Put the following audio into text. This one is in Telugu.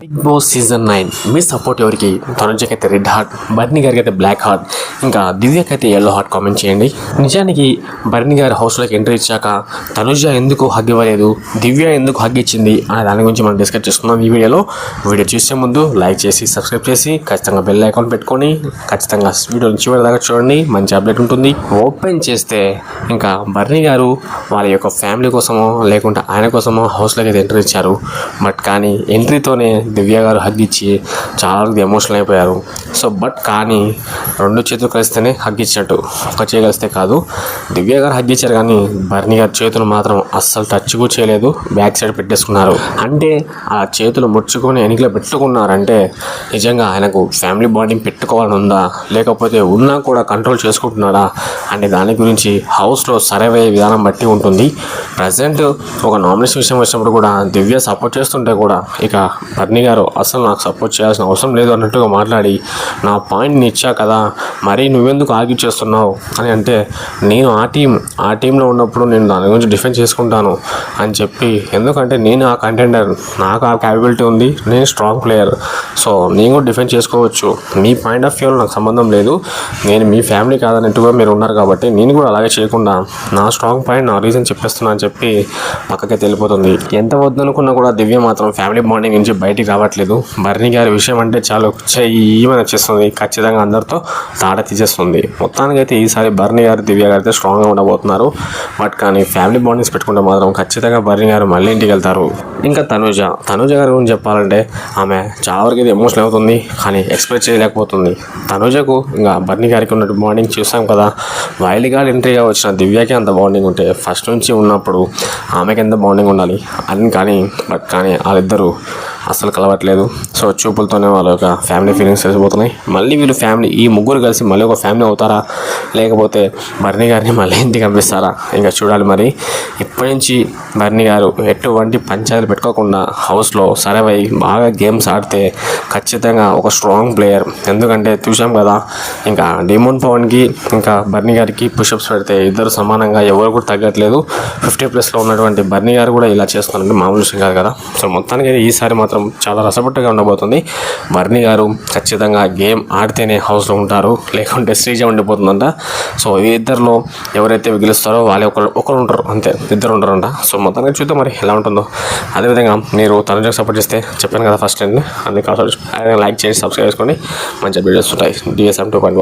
బిగ్ బాస్ సీజన్ నైన్ మీ సపోర్ట్ ఎవరికి? తనుజకైతే అయితే రెడ్ హార్ట్ బర్నీ గారికి అయితే బ్లాక్ హార్ట్ ఇంకా దివ్యకి అయితే ఎల్లో హార్ట్ కామెంట్ చేయండి. నిజానికి బర్నీ గారి హౌస్లోకి ఎంట్రీ ఇచ్చాక తనుజ ఎందుకు హగ్ ఇవ్వలేదు? దివ్య ఎందుకు హగ్ ఇచ్చింది? అనే దాని గురించి మనం డిస్కస్ చేసుకుందాం ఈ వీడియోలో. వీడియో చూసే ముందు లైక్ చేసి సబ్స్క్రైబ్ చేసి ఖచ్చితంగా బెల్ ఐకాన్ పెట్టుకొని ఖచ్చితంగా వీడియో చివరి దాకా చూడండి. మంచి అప్డేట్ ఉంటుంది. ఓపెన్ చేస్తే ఇంకా బర్నీ గారు వాళ్ళ యొక్క ఫ్యామిలీ కోసమో లేకుంటే ఆయన కోసమో హౌస్లోకి అయితే ఎంట్రీ ఇచ్చారు. బట్ కానీ ఎంట్రీతోనే దివ్య గారు హగ్ ఇచ్చి చాలా వరకు ఎమోషనల్ అయిపోయారు. సో బట్ కానీ రెండు చేతులు కలిస్తేనే హగ్ ఇచ్చినట్టు. ఒక చేయి కలిస్తే కాదు. దివ్య గారు హత్య చేశారు కానీ భరణి గారి చేతులు మాత్రం అస్సలు టచ్ కూడా చేయలేదు. బ్యాక్ సైడ్ పెట్టేసుకున్నారు. అంటే ఆ చేతులు ముడుచుకొని ఎనికిలో పెట్టుకున్నారంటే నిజంగా ఆయనకు ఫ్యామిలీ బాండింగ్ పెట్టుకోవాలని ఉందా? లేకపోతే ఉన్నా కూడా కంట్రోల్ చేసుకుంటున్నాడా? అనే దాని గురించి హౌస్లో సర్వే విధానం బట్టి ఉంటుంది. ప్రజెంట్ ఒక నామినేషన్ విషయం వచ్చినప్పుడు కూడా దివ్య సపోర్ట్ చేస్తుంటే కూడా ఇక భరణి గారు అసలు నాకు సపోర్ట్ చేయాల్సిన అవసరం లేదు అన్నట్టుగా మాట్లాడి నా పాయింట్ని ఇచ్చా కదా మరి నువ్వెందుకు ఆగి చేస్తున్నావు? అని అంటే నేను ఆ టీం ఆ టీంలో ఉన్నప్పుడు నేను దాని గురించి డిఫెండ్ చేసుకుంటాను అని చెప్పి ఎందుకంటే నేను ఆ కంటెండర్ నాకు ఆ క్యాపబిలిటీ ఉంది నేను స్ట్రాంగ్ ప్లేయర్ సో నేను కూడా డిఫెండ్ చేసుకోవచ్చు. మీ పాయింట్ ఆఫ్ వ్యూలో నాకు సంబంధం లేదు. నేను మీ ఫ్యామిలీ కాదన్నట్టుగా మీరు ఉన్నారు కాబట్టి నేను కూడా అలాగే చేయకుండా నా స్ట్రాంగ్ పాయింట్ నా రీజన్ చెప్పేస్తున్నా అని చెప్పి పక్కకే తెలిపోతుంది ఎంత వద్దనుకున్నా కూడా దివ్య మాత్రం ఫ్యామిలీ బాండింగ్ నుంచి బయటికి రావట్లేదు. బర్నీ గారి విషయం అంటే చాలు చెయ్యమని వచ్చేస్తుంది ఖచ్చితంగా అందరితో తాట తీసేస్తుంది. మొత్తానికి అయితే ఈసారి బర్నీ గారు దివ్య గారితో అయితే స్ట్రాంగ్గా ఉండబోతున్నారు. బట్ కానీ ఫ్యామిలీ బాండింగ్స్ పెట్టుకుంటే మాత్రం ఖచ్చితంగా బర్నీ గారు మళ్ళీ ఇంటికి వెళ్తారు. ఇంకా తనుజ. తనుజ గారి గురించి చెప్పాలంటే ఆమె చాలా వరకు ఇది ఎమోషనల్ అవుతుంది కానీ ఎక్స్ప్రెస్ చేయలేకపోతుంది. తనుజకు ఇంకా బర్నీ గారికి ఉన్నట్టు బాండింగ్ చూసాం కదా. వైల్డ్ గార్డ్ ఎంట్రీగా వచ్చిన దివ్యకి అంత బాండింగ్ ఉంటే ఫస్ట్ నుంచి ఉన్నప్పుడు ఆమెకి ఎంత బాండింగ్ ఉండాలి? అని కానీ బట్ కానీ వాళ్ళిద్దరూ అస్సలు కలవట్లేదు. సో చూపులతోనే వాళ్ళ యొక్క ఫ్యామిలీ ఫీలింగ్స్ తెలిసిపోతున్నాయి మళ్ళీ వీళ్ళు ఫ్యామిలీ ఈ ముగ్గురు కలిసి మళ్ళీ ఒక ఫ్యామిలీ అవుతారా? లేకపోతే బర్నీ గారిని మళ్ళీ ఇంటికి పంపిస్తారా? ఇంకా చూడాలి మరి. ఇప్పటి నుంచి బర్నీ గారు ఎటువంటి పంచాయతీలు పెట్టుకోకుండా హౌస్లో సర్వై బాగా గేమ్స్ ఆడితే ఖచ్చితంగా ఒక స్ట్రాంగ్ ప్లేయర్ ఎందుకంటే చూసాం కదా ఇంకా డిమోన్ పవన్కి ఇంకా బర్నీ గారికి పుషప్స్ పెడితే ఇద్దరు సమానంగా ఎవరు కూడా తగ్గట్లేదు. ఫిఫ్టీ ప్లస్లో ఉన్నటువంటి బర్నీ గారు కూడా ఇలా చేస్తున్నారంటే మామూలు విషయం కాదు కదా. సో మొత్తానికి ఈసారి మాత్రం చాలా రసపట్టుగా ఉండబోతుంది. బర్నీ గారు ఖచ్చితంగా గేమ్ ఆడితేనే హౌస్లో ఉంటారు లేకుంటే శ్రీజ ఉండిపోతుందంట. సో ఈ ఇద్దరిలో ఎవరైతే గెలుస్తారో వాళ్ళే ఒకరు ఒకరు ఉంటారు అంతే. ఇద్దరు ఉంటారంట. సో మొత్తంగా చూద్దాం మరి ఎలా ఉంటుందో. అదేవిధంగా మీరు తనుజకు సపోర్ట్ చేస్తే చెప్పాను కదా ఫస్ట్ అండి అందుకే లైక్ చేసి సబ్స్క్రైబ్ చేసుకోండి. మంచి వీడియోస్ ఉంటాయి డిఎస్ఎం టూ పాయింట్